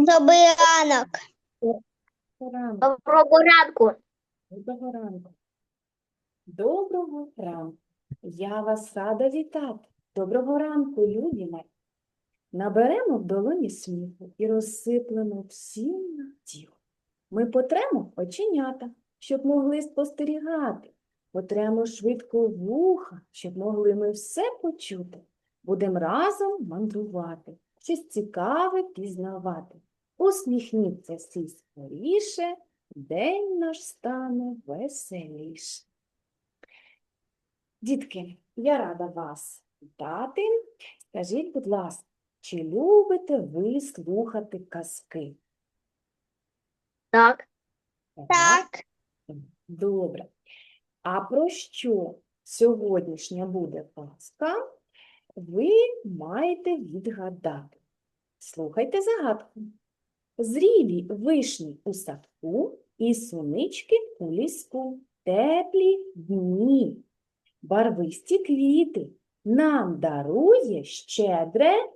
Добрий ранок. Ранку. Доброго ранку. Доброго ранку. Доброго ранку. Я вас рада вітати. Доброго ранку, любі мої. Наберемо в долоні сміху і розсиплемо всім на тіло. Ми потремо оченята, щоб могли спостерігати. Потремо швидко вуха, щоб могли ми все почути. Будемо разом мандрувати, щось цікаве пізнавати. Усміхніться всі скоріше, день наш стане веселіше. Дітки, я рада вас вітати. Скажіть, будь ласка, чи любите ви слухати казки? Так. Так. Добре. А про що сьогоднішня буде казка, ви маєте відгадати. Слухайте загадку. Зрілі вишні у садку і сунички у ліску. Теплі дні, барвисті квіти нам дарує щедре.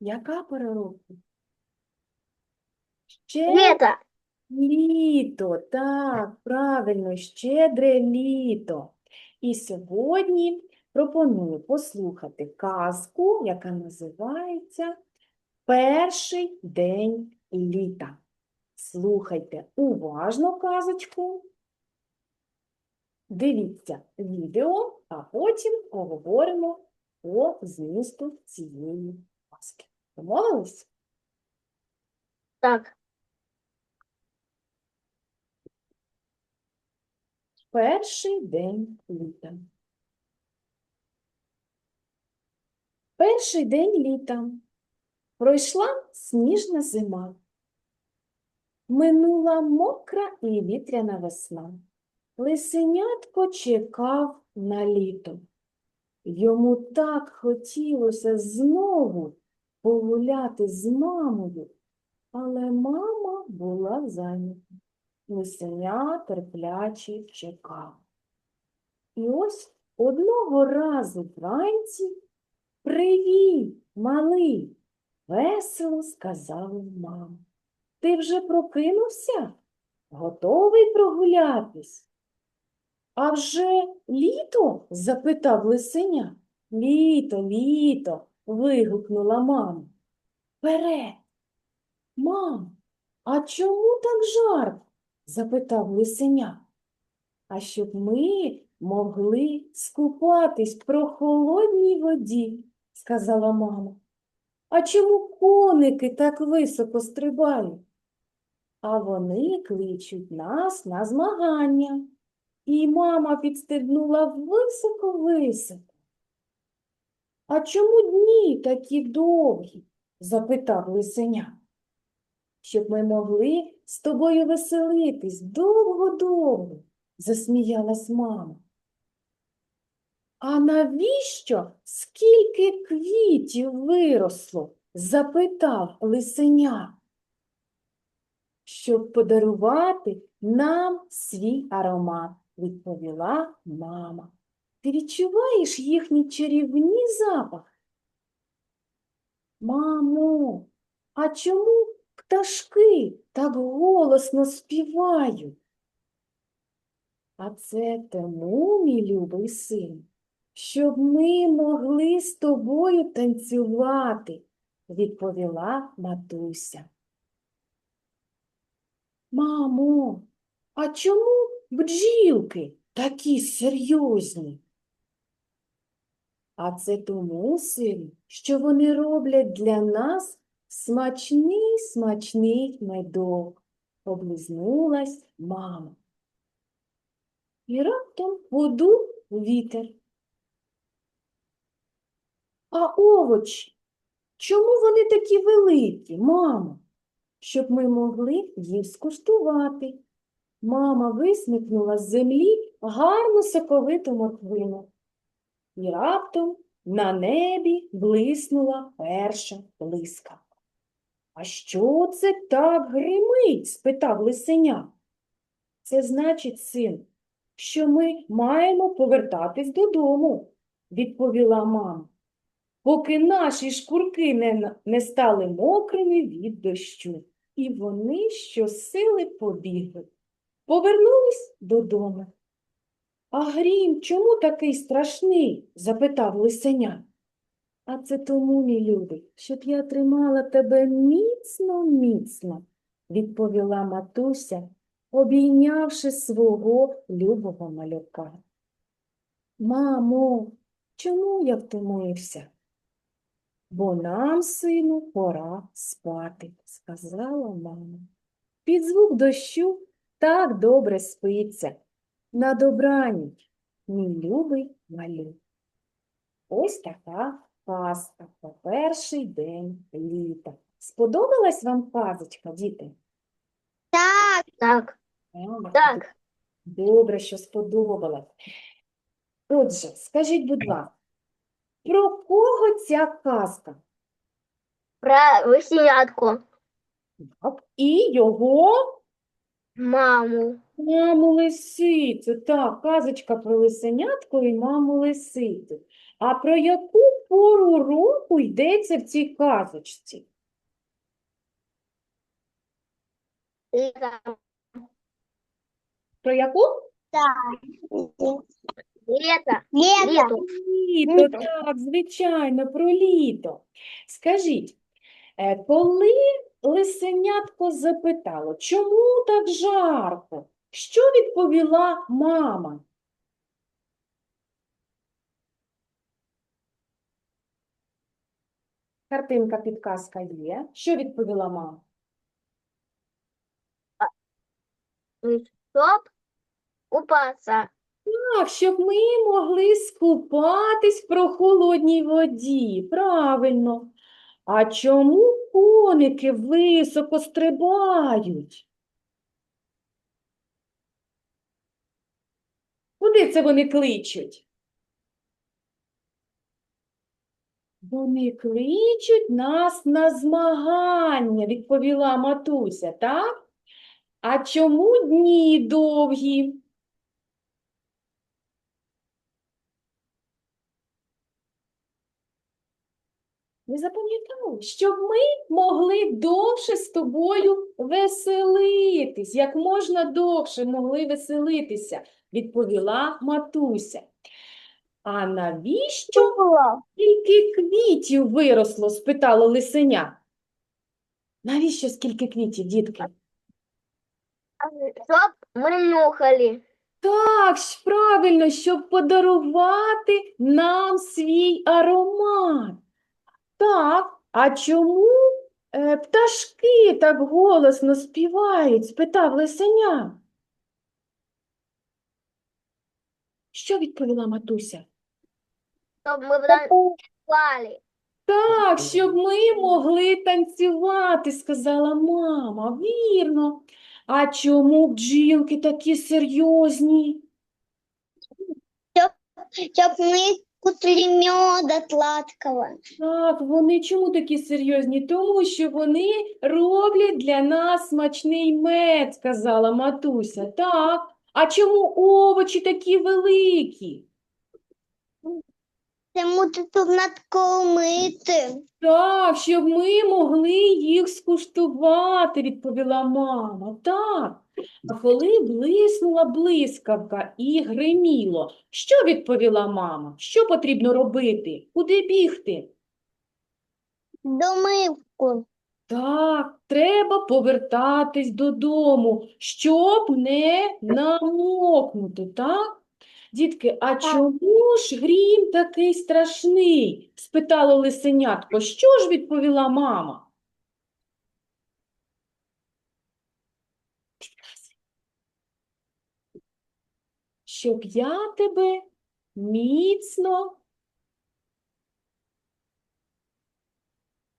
Яка пора року? Ще Лето. Літо, так, правильно, щедре літо. І сьогодні пропоную послухати казку, яка називається Перший день літа. Слухайте уважно казочку. Дивіться відео, а потім поговоримо по змісту цієї казки. Домовились? Так. Перший день літа. Перший день літа. Пройшла сніжна зима. Минула мокра і вітряна весна. Лисенятко чекав на літо. Йому так хотілося знову погуляти з мамою, але мама була зайнята. Лисеня терпляче чекав. І ось одного разу вранці Привіт, малий, весело сказала мама. Ти вже прокинувся? Готовий прогулятись? А вже літо? запитав лисеня. Літо, літо, вигукнула мама. Вперед. Мам, а чому так жарко? Запитав лисеня. А щоб ми могли скупатись в прохолодній воді, сказала мама. А чому коники так високо стрибають? А вони кличуть нас на змагання. І мама підстебнула високо-високо. А чому дні такі довгі? запитав лисеня. Щоб ми могли з тобою веселитись довго-довго, засміялась мама. А навіщо скільки квітів виросло? запитав лисеня. Щоб подарувати нам свій аромат, відповіла мама. Ти відчуваєш їхній чарівний запах? Мамо, а чому пташки так голосно співають? А це тому, мій любий син, щоб ми могли з тобою танцювати, відповіла матуся. Мамо, а чому бджілки такі серйозні? А це тому, син, що вони роблять для нас смачний смачний медок, облизнулась мама. І раптом подув вітер. А овочі, чому вони такі великі, мамо? Щоб ми могли їх скуштувати. Мама висмикнула з землі гарну соковиту морквину. І раптом на небі блиснула перша блискавка. А що це так гримить? спитав лисеня. Це значить, син, що ми маємо повертатись додому, відповіла мама, поки наші шкурки не, не стали мокрими від дощу. І вони щосили побігли. Повернулись додому. А грім чому такий страшний? запитав лисеня. А це тому, мій любий, щоб я тримала тебе міцно, міцно, відповіла матуся, обійнявши свого любого малюка. Мамо, чому я втомився? Бо нам, сину, пора спати, сказала мама. Під звук дощу так добре спиться. На добраніч, мій любий малюк. Ось така казка про перший день літа. Сподобалась вам казочка, діти? Так. Так. Так. Добре, що сподобалась. Отже, скажіть, будь ласка, про кого ця казка? Про лисенятку. Так, І його Маму. маму лисицю. Так, казочка про лисенятко і маму лисицю. А про яку пору року йдеться в цій казочці? Про яку? Лето. Лето. Літо, так, звичайно, про літо. Скажіть, е, коли лисенятко запитало, чому так жарко? Що відповіла мама? Картинка, підказка є. Що відповіла мама? Чтоб купаться. Так, щоб ми могли скупатись в прохолодній воді. Правильно. А чому коники високо стрибають? Куди це вони кличуть? Вони кличуть нас на змагання, відповіла матуся, так? А чому дні довгі? Ви запам'ятали, щоб ми могли довше з тобою веселитись, як можна довше могли веселитися, відповіла матуся. А навіщо скільки квітів виросло? спитало лисеня. Навіщо скільки квітів, дітки? Чтоб мы нюхали. Так, ж правильно, щоб подарувати нам свій аромат. Так, а чому е, пташки так голосно співають? спитав лисеня. Що відповіла матуся? Чтоб мы танцевали. Так, щоб ми могли танцювати, сказала мама. Вірно. А чому бджілки такі серйозні? Чтоб мы кутали меда сладкого. Так, вони чому такі серйозні? Тому що вони роблять для нас смачний мед, сказала матуся. Так. А чому овочі такі великі? Ти тут надкормити. Так, щоб ми могли їх скуштувати, відповіла мама. Так. А коли блиснула блискавка і гриміло, що відповіла мама? Що потрібно робити? Куди бігти? Домивку. Так, треба повертатись додому, щоб не намокнути, так? Дітки, а чому ж грім такий страшний? спитало лисенятко. Що ж відповіла мама? Щоб я тебе міцно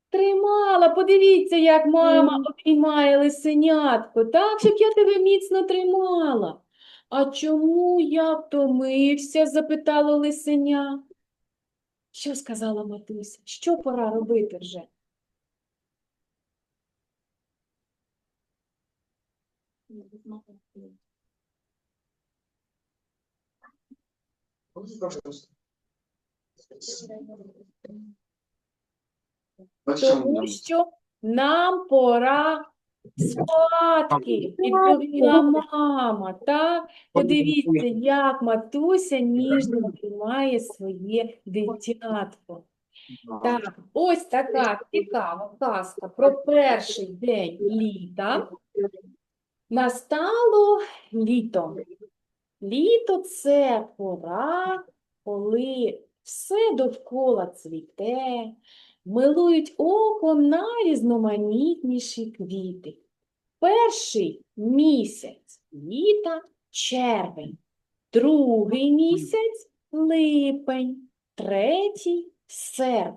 Тримала, подивіться, як мама обіймає лисенятко, так, щоб я тебе міцно тримала. А чому я втомився? запитало лисеня. Що сказала матуся? Що пора робити вже? Тому що нам пора спадки, відповіла мама. Так, подивіться, як матуся ніжно тримає своє дитятко. Так, ось така цікава казка про перший день літа. Настало літо. Літо це пора, коли все довкола цвіте, милують око найрізноманітніші квіти. Перший місяць літа червень, другий місяць липень, третій серп.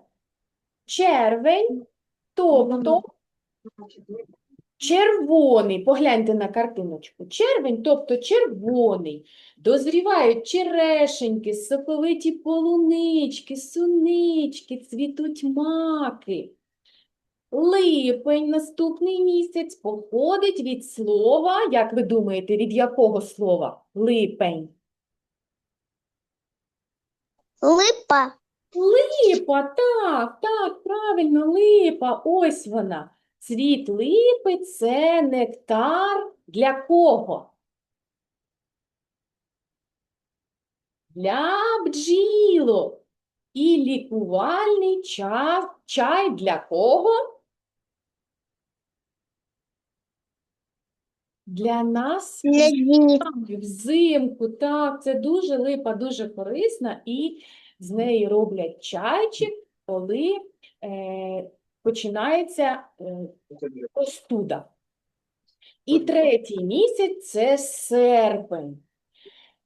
Червень, тобто червоний, погляньте на картиночку. Червень, тобто червоний. Дозрівають черешеньки, соковиті полунички, сунички, цвітуть маки. Липень, наступний місяць, походить від слова, як ви думаєте, від якого слова? Липень. Липа. Липа, так, так, правильно, липа, ось вона. Цвіт липи – це нектар для кого? Для бджілок. І лікувальний чай, чай для кого? Для нас Для Взимку, так, це дуже липа, дуже корисна, і з неї роблять чайчик, коли е, починається е, простуда. І третій місяць це серпень.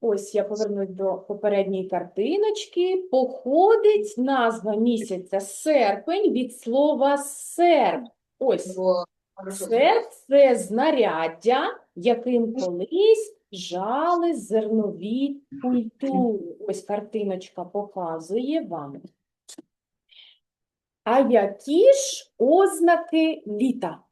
Ось я повернусь до попередньої картиночки. Походить назва місяця серпень від слова серп. Ось Серп – це знаряддя, яким колись жали зернові культури. Ось картиночка показує вам. А які ж ознаки літа?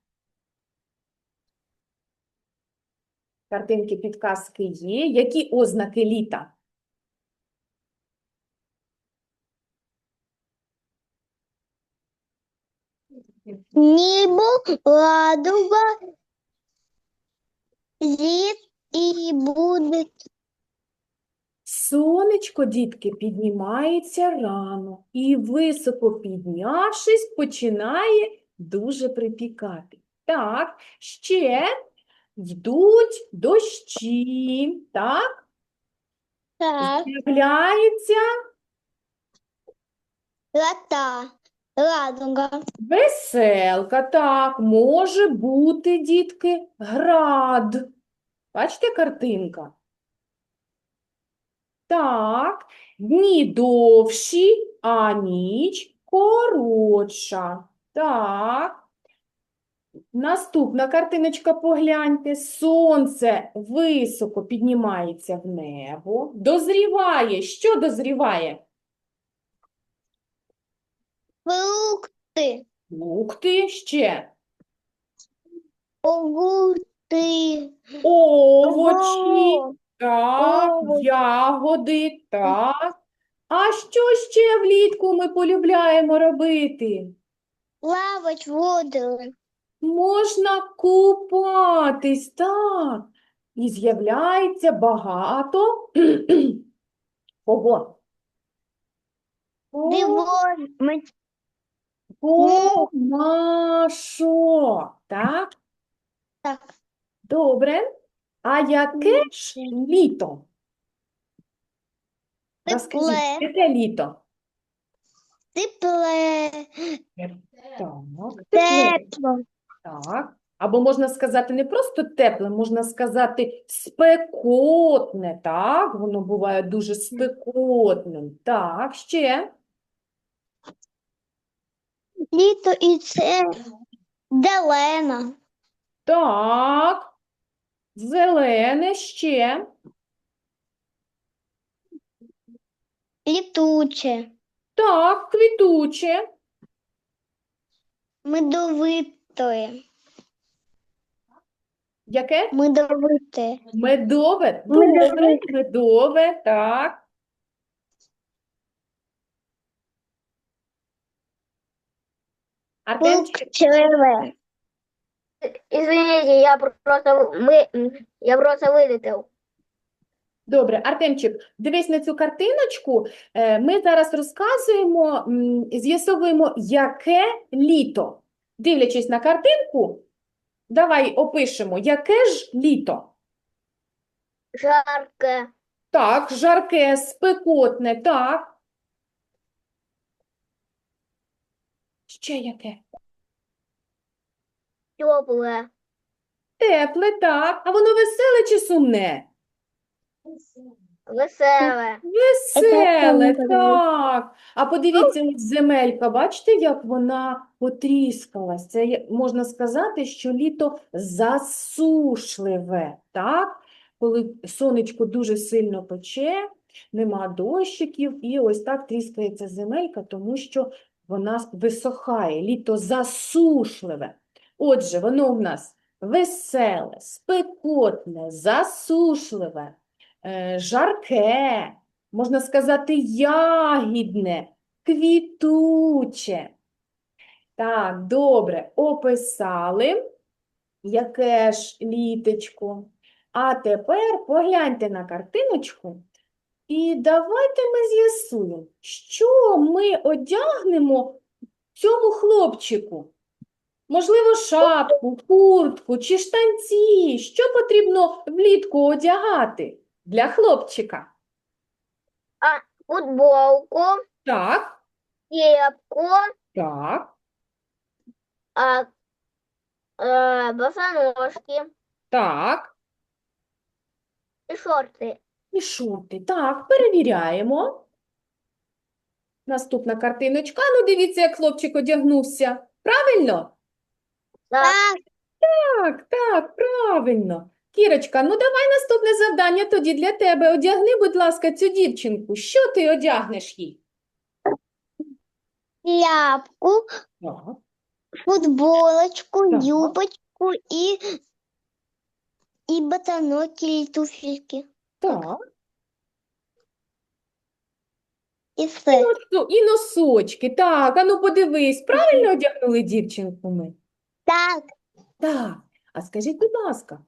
Картинки підказки є. Які ознаки літа? Небо, ладуга, ліс і буде Сонечко, дітки, піднімається рано і, високо піднявшись, починає дуже припікати. Так, ще йдуть дощі, так, так, з'являється лата, ладуга, веселка, так, може бути, дітки, град. Бачите картинка? Так, дні довші, а ніч коротша. Так. Наступна картиночка, погляньте. Сонце високо піднімається в небо. Дозріває. Що дозріває? фрукти, Фрукти ще. огурти, Овочі. Так, ягоди, так. А що ще влітку ми полюбляємо робити? плавать воду, Можна купатись, так. І з'являється багато кого? дивон, ми- Комашок, так? так, Добре. А яке ж літо? Розкажіть, тепле, яке літо? тепле, Так, тепле. тепло, Так. Або можна сказати не просто тепле, можна сказати спекотне, так? Воно буває дуже спекотним. Так, ще. літо і це делена, Так. Зелене ще. Літуче. Так, квітуче. Медовитое. Яке? Медовите. Медове. Медове. медове, так. Артемчик, Пукчеве. Извините, я просто мы, м, я просто вылетел. добре, Артемчик, дивись на цю картиночку. Е, Ми зараз розказуємо, з'ясовуємо, яке літо. Дивлячись на картинку, давай опишемо, яке ж літо. Жарко, Так, жарке, спекотне, так. Ще яке? Теплое, Тепле, так. А воно веселе чи сумне? веселое. Веселе, так. А подивіться, ось земелька, бачите, як вона потріскалась? Це можна сказати, що літо засушливе, так? Коли сонечко дуже сильно пече, нема дощиків, і ось так тріскається земелька, тому що вона висохає. Літо засушливе. Отже, воно в нас веселе, спекотне, засушливе, е, жарке, можна сказати, ягідне, квітуче. Так, добре, описали, яке ж літечко. А тепер погляньте на картиночку і давайте ми з'ясуємо, що ми одягнемо цьому хлопчику. Можливо, шапку, куртку чи штанці. Що потрібно влітку одягати для хлопчика? А, Футболку, Так, кепку, так, а, э, босоножки так. и шорты. І шорти. Так, перевіряємо. Наступна картиночка. Ну, дивіться, як хлопчик одягнувся. Правильно? Так, Так, так, правильно. Кірочка, ну давай наступне завдання тоді для тебе. Одягни, будь ласка, цю дівчинку. Що ти одягнеш їй? ляпку, Так, футболочку, Так. юбочку и, и ботинки или туфельки. так. И все. Ну, І носочки. Так, а ну подивись, правильно одягнули дівчинку ми? Так, Так, а скажіть, будь ласка,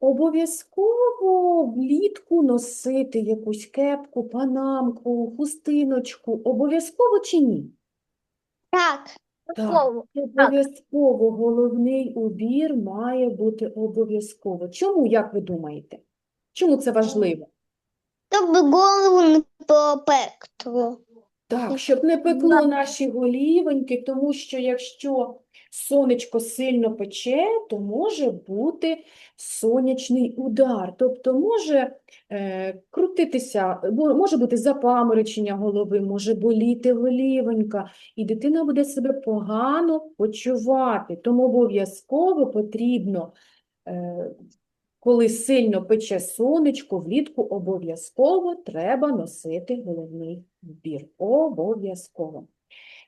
обов'язково влітку носити якусь кепку, панамку, хустиночку? Обов'язково чи ні? так, Так, обов'язково головний убір має бути обов'язково. Чому, як ви думаєте? Чому це важливо? чтобы голову не попекло. Так, щоб не пекло наші голівоньки, тому що якщо сонечко сильно пече, то може бути сонячний удар. Тобто може е, крутитися, може бути запаморочення голови, може боліти голівонька, і дитина буде себе погано почувати. Тому обов'язково потрібно е, коли сильно пече сонечко, влітку обов'язково треба носити головний вбір. Обов'язково.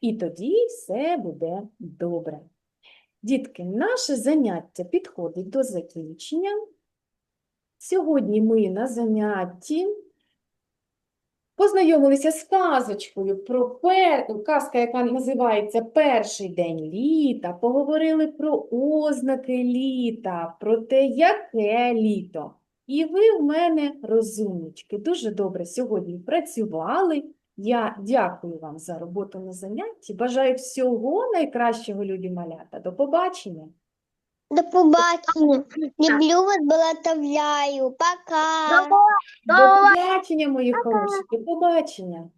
І тоді все буде добре. Дітки, наше заняття підходить до закінчення. Сьогодні ми на занятті познайомилися з казочкою про пер... казка, яка називається Перший день літа. Поговорили про ознаки літа, про те, яке літо. І ви в мене розумнички. Дуже добре сьогодні працювали. Я дякую вам за роботу на занятті. Бажаю всього найкращого, любі малята. До побачення. До побачення. Люблю вас, благословляю. Пока. До До побачення, мої хороші. До побачення.